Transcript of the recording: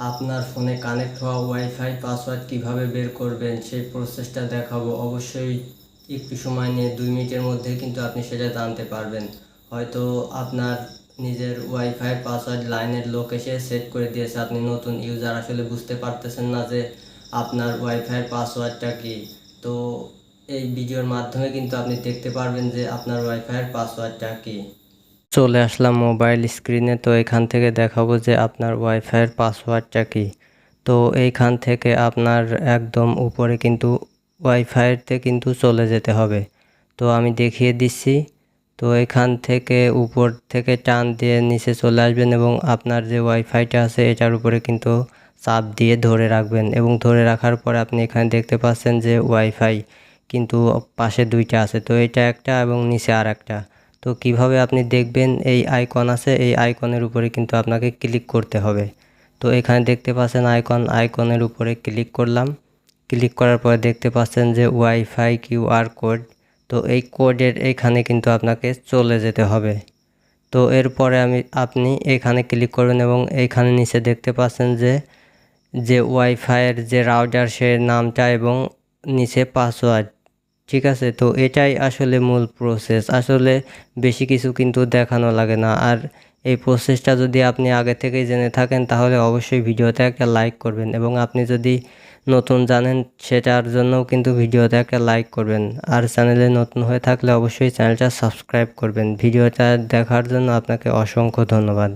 আপনার ফোনে কানেক্ট হওয়া ওয়াইফাই পাসওয়ার্ড কীভাবে বের করবেন সেই প্রসেসটা দেখাবো। অবশ্যই একটু সময় নিয়ে দুই মিনিটের মধ্যে কিন্তু আপনি সেটা জানতে পারবেন। হয়তো আপনার নিজের ওয়াইফাই পাসওয়ার্ড লাইনের লোক এসে সেট করে দিয়েছে। আপনি নতুন ইউজার আসলে বুঝতে পারতেছেন না যে আপনার ওয়াইফাই পাসওয়ার্ডটা কি। তো এই ভিডিওর মাধ্যমে কিন্তু আপনি দেখতে পারবেন যে আপনার ওয়াইফাইয়ের পাসওয়ার্ডটা কি। চলে আসলাম মোবাইল স্ক্রিনে তো এখান থেকে দেখাবো যে আপনার ওয়াইফাইয়ের পাসওয়ার্ডটা কি। তো এইখান থেকে আপনার একদম উপরে কিন্তু ওয়াইফাইতে কিন্তু চলে যেতে হবে। তো আমি দেখিয়ে দিচ্ছি। তো এখান থেকে উপর থেকে টান দিয়ে নিচে চলে আসবেন এবং আপনার যে ওয়াইফাইটা আছে এটার উপরে কিন্তু চাপ দিয়ে ধরে রাখবেন এবং ধরে রাখার পরে আপনি এখানে দেখতে পাচ্ছেন যে ওয়াইফাই কিন্তু পাশে দুইটা আছে। তো এটা একটা এবং নিচে আর একটা তো কীভাবে আপনি দেখবেন এই আইকন আছে, এই আইকনের উপরে কিন্তু আপনাকে ক্লিক করতে হবে। তো এখানে দেখতে পাচ্ছেন আইকন আইকনের উপরে ক্লিক করলাম। ক্লিক করার পরে দেখতে পাচ্ছেন যে ওয়াইফাই কিউআর কোড তো এই কোডের এইখানে কিন্তু আপনাকে চলে যেতে হবে। তো এরপরে আমি, আপনি এখানে ক্লিক করবেন এবং এইখানে নিচে দেখতে পাচ্ছেন যে যে ওয়াইফাইয়ের যে রাউটার সে নামটা এবং নিচে পাসওয়ার্ড ঠিক আছে, তো এটাই আসলে মূল প্রসেস আসলে বেশি কিছু কিন্তু দেখানো লাগে না। আর এই প্রসেসটা যদি আপনি আগে থেকেই জেনে থাকেন, তাহলে অবশ্যই ভিডিওতে একটা লাইক করবেন এবং আপনি যদি নতুন জানেন, সেটার জন্যও কিন্তু ভিডিওতে একটা লাইক করবেন। আর চ্যানেলে নতুন হয়ে থাকলে অবশ্যই চ্যানেলটা সাবস্ক্রাইব করবেন। ভিডিওটা দেখার জন্য আপনাকে অসংখ্য ধন্যবাদ।